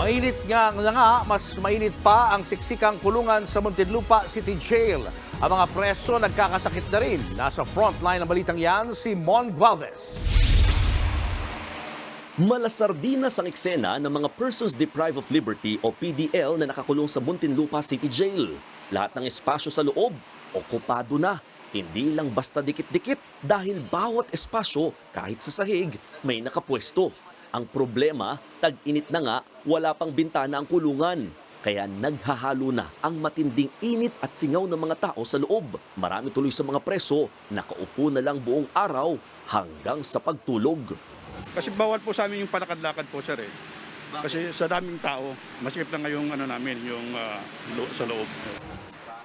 Mainit nga na nga, mas mainit pa ang siksikang kulungan sa Muntinlupa City Jail. Ang mga preso nagkakasakit na rin. Nasa frontline ng balitang yan si Mon Gualvez. Malasardinas ang eksena ng mga Persons Deprived of Liberty o PDL na nakakulong sa Muntinlupa City Jail. Lahat ng espasyo sa loob, okupado na. Hindi lang basta dikit-dikit dahil bawat espasyo, kahit sa sahig, may nakapwesto. Ang problema, tag-init na nga, wala pang bintana ang kulungan. Kaya naghahalo na ang matinding init at singaw ng mga tao sa loob. Marami tuloy sa mga preso, nakaupo na lang buong araw hanggang sa pagtulog. Kasi bawal po sa amin yung palakad-lakad po sir eh. Kasi sa daming tao, masikip na ngayong ano namin, yung ah, lo- sa loob.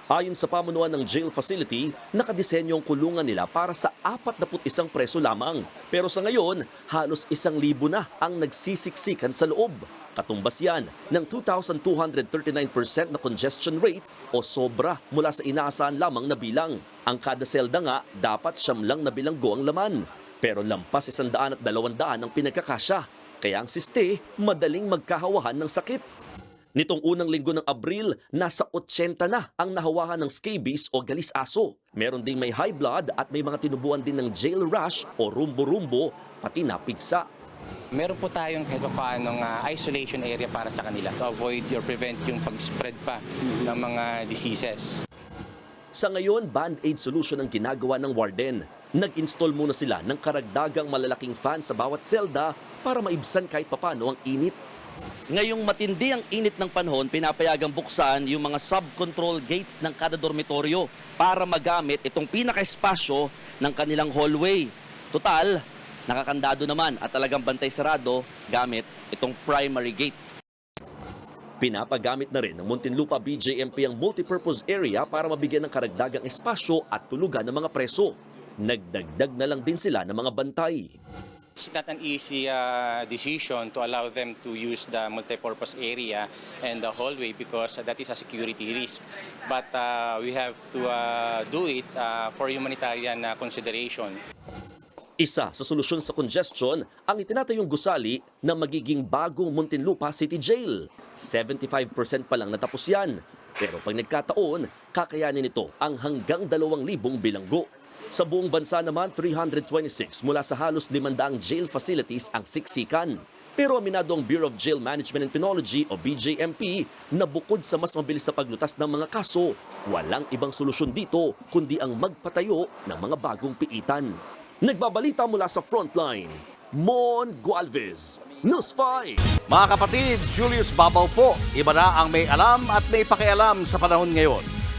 Ayon sa pamunuan ng jail facility, nakadisenyo ang kulungan nila para sa 41 preso lamang. Pero sa ngayon, halos isang libo na ang nagsisiksikan sa loob. Katumbas yan ng 2,239% na congestion rate o sobra mula sa inaasahan lamang na bilang. Ang kada selda nga, dapat siyam lang na bilanggo ang laman. Pero lampas isandaan at dalawandaan ang pinagkakasya. Kaya ang siste, madaling magkahawahan ng sakit. Nitong unang linggo ng Abril, nasa 80 na ang nahawahan ng scabies o galis aso. Meron ding may high blood at may mga tinubuan din ng jail rash o rumbo-rumbo, pati napigsa. Meron po tayong kahit pa paano isolation area para sa kanila to avoid or prevent yung pag-spread pa ng mga diseases. Sa ngayon, band-aid solution ang ginagawa ng warden. Nag-install muna sila ng karagdagang malalaking fan sa bawat selda para maibsan kahit papano ang init. Ngayong matindi ang init ng panahon, pinapayagang buksan yung mga sub-control gates ng kada dormitoryo para magamit itong pinaka-espasyo ng kanilang hallway. Total, nakakandado naman at talagang bantay sarado gamit itong primary gate. Pinapagamit na rin ng Muntinlupa BJMP ang multipurpose area para mabigyan ng karagdagang espasyo at tulugan ng mga preso. Nagdagdag na lang din sila ng mga bantay. It's not an easy uh, decision to allow them to use the multipurpose area and the hallway because that is a security risk. But uh, we have to uh, do it uh, for humanitarian uh, consideration. Isa sa solusyon sa congestion ang itinatayong gusali na magiging bagong Muntinlupa City Jail. 75% pa lang natapos yan. Pero pag nagkataon, kakayanin nito ang hanggang 2,000 bilanggo. Sa buong bansa naman, 326 mula sa halos 500 jail facilities ang siksikan. Pero aminado ang Bureau of Jail Management and Penology o BJMP na bukod sa mas mabilis na paglutas ng mga kaso, walang ibang solusyon dito kundi ang magpatayo ng mga bagong piitan. Nagbabalita mula sa frontline, Mon Gualvez, News 5. Mga kapatid, Julius Babaw po. Iba na ang may alam at may pakialam sa panahon ngayon.